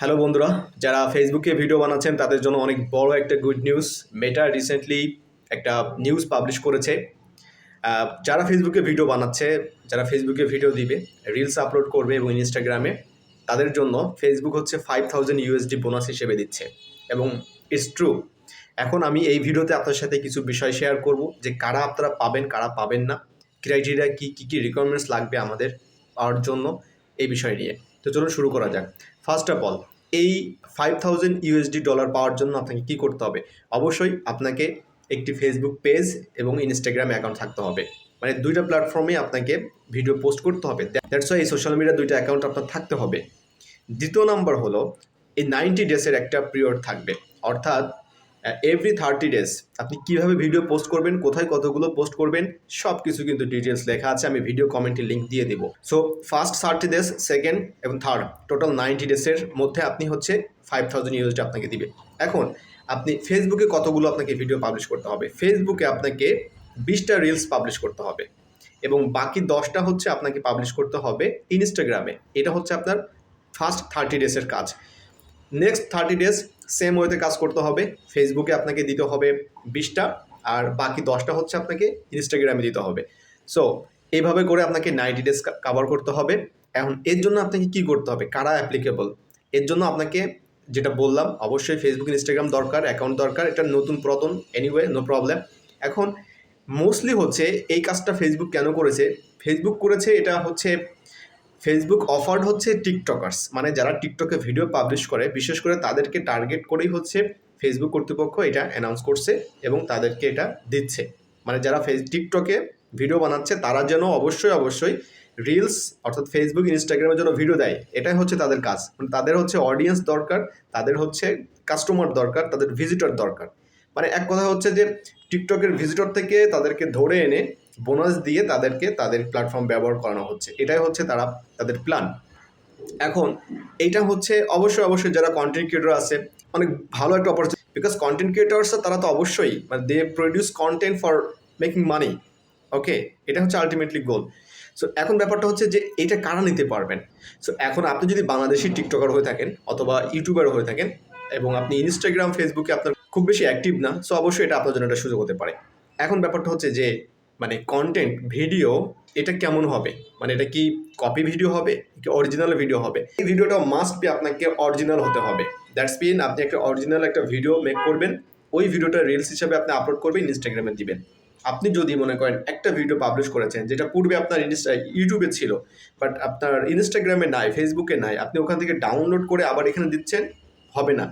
Hello বন্ধুরা, যারা ফেসবুকে ভিডিও বানাচ্ছেন, তাদের জন্য অনেক বড় একটা গুড নিউজ মেটা রিসেন্টলি একটা নিউজ পাবলিশ করেছে। যারা ফেসবুকে ভিডিও বানাচ্ছে, যারা ফেসবুকে ভিডিও দিবে রিলস আপলোড করবে এবং ইনস্টাগ্রামে তাদের জন্য ফেসবুক হচ্ছে ফাইভ থাউজেন্ড ইউএসডি বোনাস হিসেবে দিচ্ছে। এবং ইটস ট্রু এখন আমি এই ভিডিওতে আপনার সাথে কিছু বিষয় শেয়ার করব, যে কারা আপনারা পাবেন, কারা পাবেন না ক্রাইটেরিয়া কী কী কী রিকোয়ারমেন্টস লাগবে আমাদের, পাওয়ার জন্য, এই বিষয় নিয়ে। তো চলুন শুরু করা যাক। ফার্স্ট অফ অল এই ফাইভ থাউজেন্ড ইউএসডি ডলার পাওয়ার জন্য আপনাকে কি করতে হবে? অবশ্যই আপনাকে একটি ফেসবুক পেজ এবং ইনস্টাগ্রাম অ্যাকাউন্ট থাকতে হবে। মানে দুইটা প্ল্যাটফর্মে আপনাকে ভিডিও পোস্ট করতে হবে। দ্যাটস ওয়াই এই সোশ্যাল মিডিয়া দুইটা অ্যাকাউন্ট আপনার থাকতে হবে। দ্বিতীয় নম্বর হলো, এই নাইনটি ডেসের একটা পিরিয়ড থাকবে। অর্থাৎ এভরি থার্টি ডেজ আপনি কীভাবে ভিডিও পোস্ট করবেন, কোথায় কতগুলো পোস্ট করবেন সব কিছু কিন্তু ডিটেলস লেখা আছে, আমি ভিডিও কমেন্টে লিঙ্ক দিয়ে দিব। So first thirty days second এবং থার্ড টোটাল নাইনটি ডেজের মধ্যে আপনি হচ্ছে ফাইভ থাউজেন্ড ইউএসডি আপনাকে দিবে। এখন, আপনি ফেসবুকে কতগুলো আপনাকে ভিডিও পাবলিশ করতে হবে? ফেসবুকে আপনাকে বিশটা রিলস পাবলিশ করতে হবে এবং বাকি দশটা হচ্ছে আপনাকে পাবলিশ করতে হবে ইনস্টাগ্রামে এটা হচ্ছে আপনার ফার্স্ট থার্টি ডেজের কাজ। নেক্সট থার্টি ডেজ সেম ওয়েতে কাজ করতে হবে। ফেসবুকে আপনাকে দিতে হবে বিশটা, আর বাকি দশটা হচ্ছে আপনাকে ইনস্টাগ্রামে দিতে হবে। সো এইভাবে করে আপনাকে নাইনটি ডেজ কাভার করতে হবে। এখন, এর জন্য আপনাকে কি করতে হবে? কারা অ্যাপ্লিকেবল এর জন্য আপনাকে যেটা বললাম, অবশ্যই ফেসবুক ইনস্টাগ্রাম দরকার অ্যাকাউন্ট দরকার, এটা নতুন পুরাতন এনিওয়ে নো প্রবলেম এখন মোস্টলি হচ্ছে এই কাজটা ফেসবুক কেন করেছে? ফেসবুক করেছে এটা হচ্ছে ফেসবুক অফার্ড হচ্ছে টিকটকার্স মানে যারা টিকটকে ভিডিও পাবলিশ করে, বিশেষ করে তাদেরকে টার্গেট করেই হচ্ছে ফেসবুক কর্তৃপক্ষ এটা অ্যানাউন্স করছে এবং তাদেরকে এটা দিচ্ছে। মানে যারা ফেস টিকটকে ভিডিও বানাচ্ছে, তারা যেন অবশ্যই অবশ্যই রিলস অর্থাৎ ফেসবুক ইনস্টাগ্রামের জন্য ভিডিও দেয়। এটাই হচ্ছে তাদের কাজ। মানে তাদের হচ্ছে অডিয়েন্স দরকার, তাদের হচ্ছে কাস্টমার দরকার, তাদের ভিজিটর দরকার। মানে এক কথা হচ্ছে যে টিকটকের ভিজিটর থেকে তাদেরকে ধরে এনে বোনাস দিয়ে তাদেরকে তাদের প্ল্যাটফর্ম ব্যবহার করানো হচ্ছে। এটাই হচ্ছে তারা তাদের প্ল্যান এখন এইটা হচ্ছে অবশ্যই অবশ্যই যারা কন্টেন্ট ক্রিয়েটর আছে, অনেক ভালো একটা অপরচুনিটি বিকজ কন্টেন্ট ক্রিয়েটার্স তারা তো অবশ্যই মানে they produce content for making money okay এটা হচ্ছে আলটিমেটলি গোল সো এখন ব্যাপারটা হচ্ছে যে এটা কারা নিতে পারবেন? সো এখন আপনি যদি বাংলাদেশি টিকটকার হয়ে থাকেন অথবা ইউটিউবার হয়ে থাকেন এবং আপনি ইনস্টাগ্রাম ফেসবুকে আপনার খুব বেশি অ্যাক্টিভ না সো অবশ্যই এটা আপনার জন্য একটা সুযোগ হতে পারে। এখন ব্যাপারটা হচ্ছে যে মানে কন্টেন্ট ভিডিও এটা কেমন হবে? মানে এটা কি কপি ভিডিও হবে কি অরিজিনাল ভিডিও হবে? এই ভিডিওটা মাস্ট বি আপনাকে অরিজিনাল হতে হবে। দ্যাটস মিন আপনি একটা অরিজিনাল একটা ভিডিও মেক করবেন, ওই ভিডিওটা রিলস হিসাবে আপনি আপলোড করবেন ইনস্টাগ্রামে দিবেন। আপনি যদি মনে করেন একটা ভিডিও পাবলিশ করেছেন, যেটা পূর্বে আপনার ইনস্টা ইউটিউবে ছিল বাট আপনার ইনস্টাগ্রামে নাই ফেসবুকে নাই, আপনি ওখান থেকে ডাউনলোড করে আবার এখানে দিচ্ছেন, হবে না।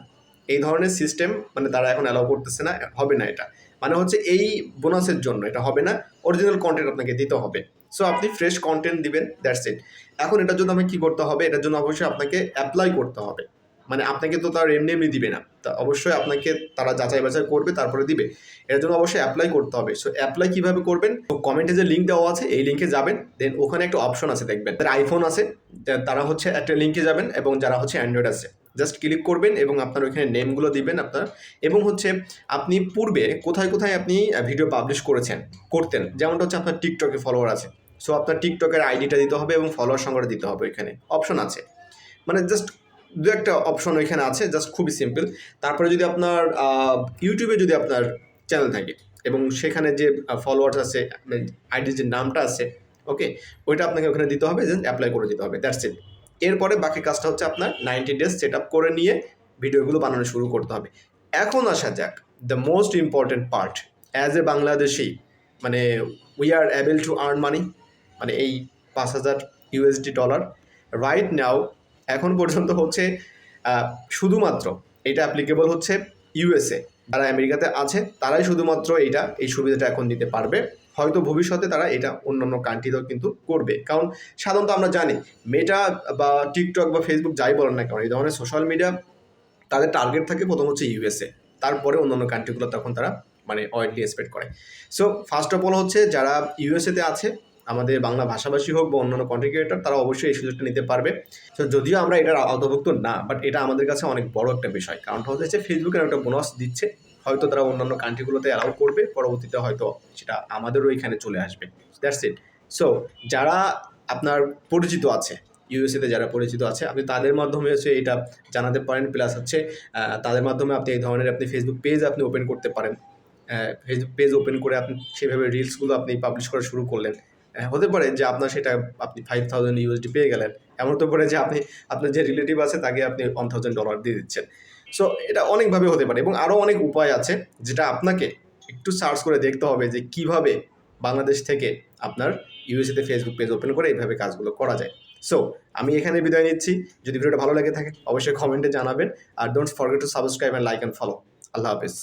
এই ধরনের সিস্টেম মানে তারা এখন অ্যালাউ করতেছে না, হবে না এটা। মানে হচ্ছে এই বোনাসের জন্য, এটা হবে না। অরিজিনাল কন্টেন্ট আপনাকে দিতে হবে। সো আপনি ফ্রেশ কন্টেন্ট দিবেন দ্যাটস ইট এখন এটার জন্য আমাকে কী করতে হবে? এটার জন্য অবশ্যই আপনাকে অ্যাপ্লাই করতে হবে। মানে আপনাকে তো তার এমনি এমনি দিবে না। তা অবশ্যই আপনাকে তারা যাচাই বাছাই করবে, তারপরে দিবে। এর জন্য অবশ্যই অ্যাপ্লাই করতে হবে। সো অ্যাপ্লাই কীভাবে করবেন? তো কমেন্টে যে লিঙ্ক দেওয়া আছে, এই লিঙ্কে যাবেন। দেন ওখানে একটা অপশন আছে, দেখবেন। তার আইফোন আছে তারা হচ্ছে একটা লিঙ্কে যাবেন এবং যারা হচ্ছে অ্যান্ড্রয়েড আছে। জাস্ট ক্লিক করবেন এবং আপনার ওইখানে নেমগুলো দিবেন আপনার। এবং হচ্ছে আপনি পূর্বে কোথায় কোথায় আপনি ভিডিও পাবলিশ করেছেন, করতেন, যেমনটা হচ্ছে আপনার টিকটকে ফলোয়ার আছে। সো আপনার টিকটকের আইডিটা দিতে হবে এবং ফলোয়ার সংখ্যাটা দিতে হবে ওইখানে। অপশন আছে। মানে জাস্ট দু একটা অপশন ওইখানে আছে জাস্ট খুবই সিম্পল তারপরে যদি আপনার ইউটিউবে যদি আপনার চ্যানেল থাকে এবং সেখানে যে ফলোয়ার্স আছে আইডির যে নামটা আছে ওকে ওইটা আপনাকে ওখানে দিতে হবে জাস্ট অ্যাপ্লাই করে দিতে হবে দ্যাটস ইট এরপরে বাকি কাজটা হচ্ছে আপনার নাইনটি ডেজ সেট আপ করে নিয়ে ভিডিওগুলো বানানো শুরু করতে হবে। এখন আসা যাক the most important part as a Bangladeshi মানে we are able to earn money মানে এই পাঁচ হাজার ইউএসডি ডলার রাইট নাও এখন পর্যন্ত হচ্ছে শুধুমাত্র এটা অ্যাপ্লিকেবল হচ্ছে ইউএসএ যারা আমেরিকাতে আছে, তারাই শুধুমাত্র এইটা, এই সুবিধাটা এখন দিতে পারবে। হয়তো ভবিষ্যতে তারা এটা অন্যান্য কান্ট্রিতেও কিন্তু করবে। কারণ সাধারণত আমরা জানি মেটা বা টিকটক বা ফেসবুক যাই বলেন না কারণ এই ধরনের সোশ্যাল মিডিয়া তাদের টার্গেট থাকে প্রথম হচ্ছে ইউএসএ তারপরে অন্যান্য কান্ট্রিগুলো তখন তারা মানে অয়েডলি এক্সপেক্ট করে। সো ফার্স্ট অফ অল হচ্ছে যারা ইউএসএতে আছে, আমাদের বাংলা ভাষাভাষী হোক বা অন্যান্য কন্টেন্ট ক্রিয়েটার তারা অবশ্যই এই সুযোগটা নিতে পারবে। তো যদিও আমরা এটার আওতাভুক্ত না বাট এটা আমাদের কাছে অনেক বড় একটা বিষয়। কারণটা হচ্ছে ফেসবুকের একটা বোনাস দিচ্ছে। হয়তো তারা অন্যান্য কান্ট্রিগুলোতে অ্যালাউ করবে, পরবর্তীতে হয়তো সেটা আমাদেরও এখানে চলে আসবে। দ্যাটস ইট সো যারা আপনার পরিচিত আছে ইউএসএতে যারা পরিচিত আছে, আপনি তাদের মাধ্যমে হচ্ছে এটা জানাতে পারেন। প্লাস হচ্ছে তাদের মাধ্যমে আপনি এই ধরনের আপনি ফেসবুক পেজ আপনি ওপেন করতে পারেন। ফেসবুক পেজ ওপেন করে আপনি সেভাবে রিলসগুলো আপনি পাবলিশ করা শুরু করলেন। হতে পারে যে আপনার সেটা আপনি ফাইভ থাউজেন্ড ইউএসডি পেয়ে গেলেন। এমন হতে পারে যে আপনি, আপনার যে রিলেটিভ আছে তাকে আপনি ওয়ান থাউজেন্ড ডলার দিয়ে দিচ্ছেন। সো এটা অনেকভাবে হতে পারে এবং আরও অনেক উপায় আছে যেটা আপনাকে একটু সার্চ করে দেখতে হবে যে কীভাবে বাংলাদেশ থেকে আপনার ইউএসএতে ফেসবুক পেজ ওপেন করে এইভাবে কাজগুলো করা যায়। সো আমি এখানে বিদায় নিচ্ছি। যদি ভিডিওটা ভালো লাগে থাকে, অবশ্যই কমেন্টে জানাবেন। আর don't forget to subscribe and like and follow Allah Hafiz.